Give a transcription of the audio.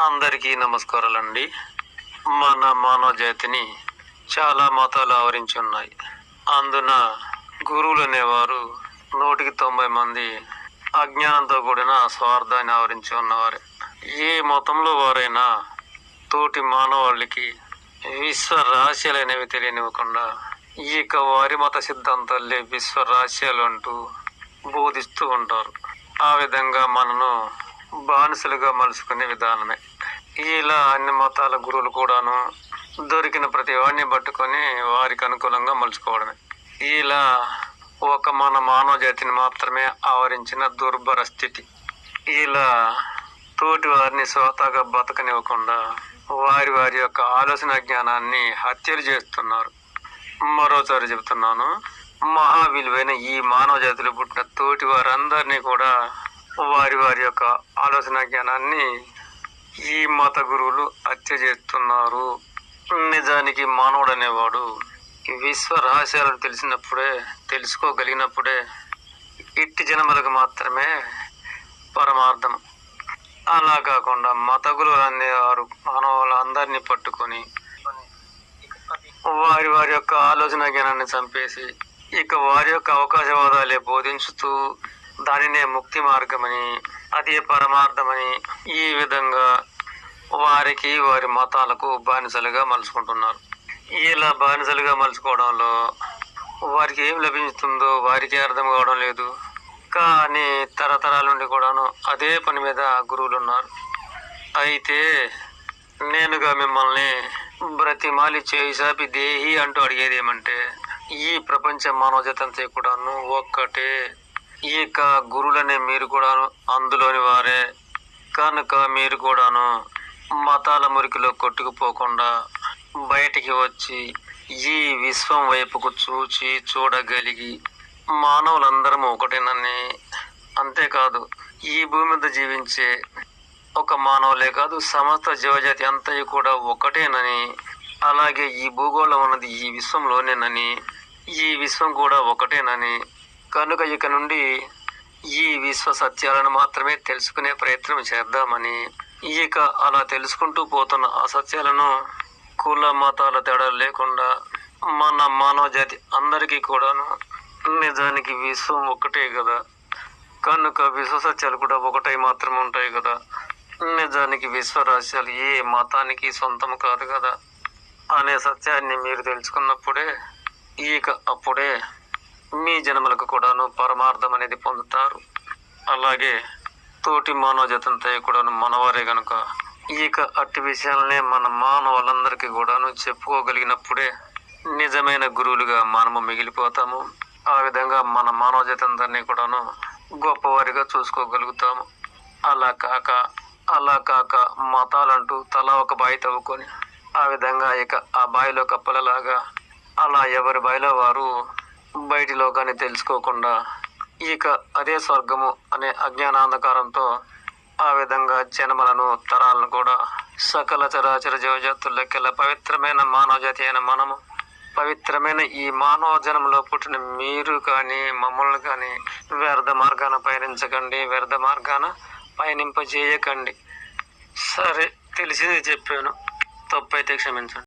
అందరికీ నమస్కారాలండి. మన మానవ జాతిని చాలా మతాలు ఆవరించి ఉన్నాయి. అందున గురువులు అనేవారు నూటికి తొంభై మంది అజ్ఞానంతో కూడిన స్వార్థాన్ని ఆవరించి ఉన్నవారే. ఏ మతంలో వారైనా తోటి మానవాళికి విశ్వ రహస్యాలు అనేవి తెలియనివ్వకుండా ఇక వారి మత సిద్ధాంతాలే విశ్వ రహస్యాలు అంటూ బోధిస్తూ ఉంటారు. ఆ విధంగా మనను బానిసలుగా మలుచుకునే విధానమే. ఇలా అన్ని మతాల గురువులు కూడాను దొరికిన ప్రతి వాడిని పట్టుకొని వారికి అనుకూలంగా మలుచుకోవడమే. ఇలా ఒక మన మానవ జాతిని మాత్రమే ఆవరించిన దుర్భర స్థితి. ఇలా తోటి వారిని స్వతహాగా బతకనివ్వకుండా వారి వారి యొక్క ఆలోచన జ్ఞానాన్ని హత్యలు చేస్తున్నారు. మరోసారి చెబుతున్నాను మహా విలువైన ఈ మానవ జాతిలో పుట్టిన తోటి వారందరినీ కూడా వారి వారి యొక్క ఆలోచన జ్ఞానాన్ని ఈ మత గురువులు హత్య చేస్తున్నారు. నిజానికి మానవుడు అనేవాడు ఈ విశ్వ రహస్యాలను తెలిసినప్పుడే తెలుసుకోగలిగినప్పుడే ఇట్టి జనములకు మాత్రమే పరమార్థం. అలా కాకుండా మత గురువులు అనేవారు మానవులందరినీ పట్టుకొని వారి వారి యొక్క ఆలోచన జ్ఞానాన్ని చంపేసి ఇక వారి యొక్క అవకాశవాదాలే బోధించుతూ దానినే ముక్తి మార్గమని అదే పరమార్థమని ఈ విధంగా వారికి వారి మతాలకు బానిసలుగా మలుచుకుంటున్నారు. ఇలా బానిసలుగా మలుచుకోవడంలో వారికి ఏం లభించుతుందో వారికి అర్థం కావడం లేదు. కానీ తరతరాల నుండి కూడాను అదే పని మీద గురువులు ఉన్నారు అయితే నేనుగా మిమ్మల్ని బ్రతిమాలి చేసాపి దేహి అంటూ అడిగేది ఏమంటే ఈ ప్రపంచ మానవజతంతా కూడాను ఒక్కటే ఈ యొక్క గురువులనే మీరు కూడాను అందులోని వారే. కనుక మీరు కూడాను మతాల మురికిలో కొట్టుకుపోకుండా బయటికి వచ్చి ఈ విశ్వం వైపుకు చూచి చూడగలిగి మానవులందరము ఒకటేనని. అంతేకాదు ఈ భూమి మీద జీవించే ఒక మానవులే కాదు సమస్త జీవజాతి అంతయు కూడా ఒకటేనని. అలాగే ఈ భూగోళం ఉన్నది ఈ విశ్వంలోనేనని. ఈ విశ్వం కూడా ఒకటేనని. కనుక ఇక నుండి ఈ విశ్వ సత్యాలను మాత్రమే తెలుసుకునే ప్రయత్నం చేద్దామని ఇక అలా తెలుసుకుంటూ పోతున్న ఆ సత్యాలను కుల మతాల తేడా లేకుండా మన మానవ జాతి అందరికీ కూడాను నిజానికి విశ్వం ఒకటే కదా. కనుక విశ్వ సత్యాలు కూడా ఒకటై మాత్రమే ఉంటాయి కదా. నిజానికి విశ్వ రహస్యాలు ఏ మతానికి సొంతం కాదు కదా. అనే సత్యాన్ని మీరు తెలుసుకున్నప్పుడే ఇక అప్పుడే మీ జన్మలకు కూడాను పరమార్థం అనేది పొందుతారు. అలాగే తోటి మానవ జతంతో కూడాను మనవారే గనుక ఇక అట్టి విషయాలనే మన మానవులందరికీ కూడాను చెప్పుకోగలిగినప్పుడే నిజమైన గురువులుగా మనము మిగిలిపోతాము. ఆ విధంగా మన మానవజతందరిని కూడాను గొప్పవారిగా చూసుకోగలుగుతాము. అలా కాక అలా కాక మతాలంటూ తలా ఒక బాయి తవ్వుకొని ఆ విధంగా ఇక ఆ బావిలో కప్పలలాగా అలా ఎవరి బావిలో వారు బయటి లోకాన్ని తెలుసుకోకుండా ఇక అదే స్వర్గము అనే అజ్ఞానాంధకారంతో ఆ విధంగా జన్మలను తరాలను కూడా సకల చరాచర జీవజాతులకెల్లా పవిత్రమైన మానవ జాతి అయిన మనము పవిత్రమైన ఈ మానవ జన్మలో పుట్టిన మీరు కానీ మమ్మల్ని కానీ వ్యర్థ మార్గాన పయనించకండి వ్యర్థ మార్గాన పయనింపజేయకండి. సరే తెలిసింది చెప్పాను. తప్పైతే క్షమించండి.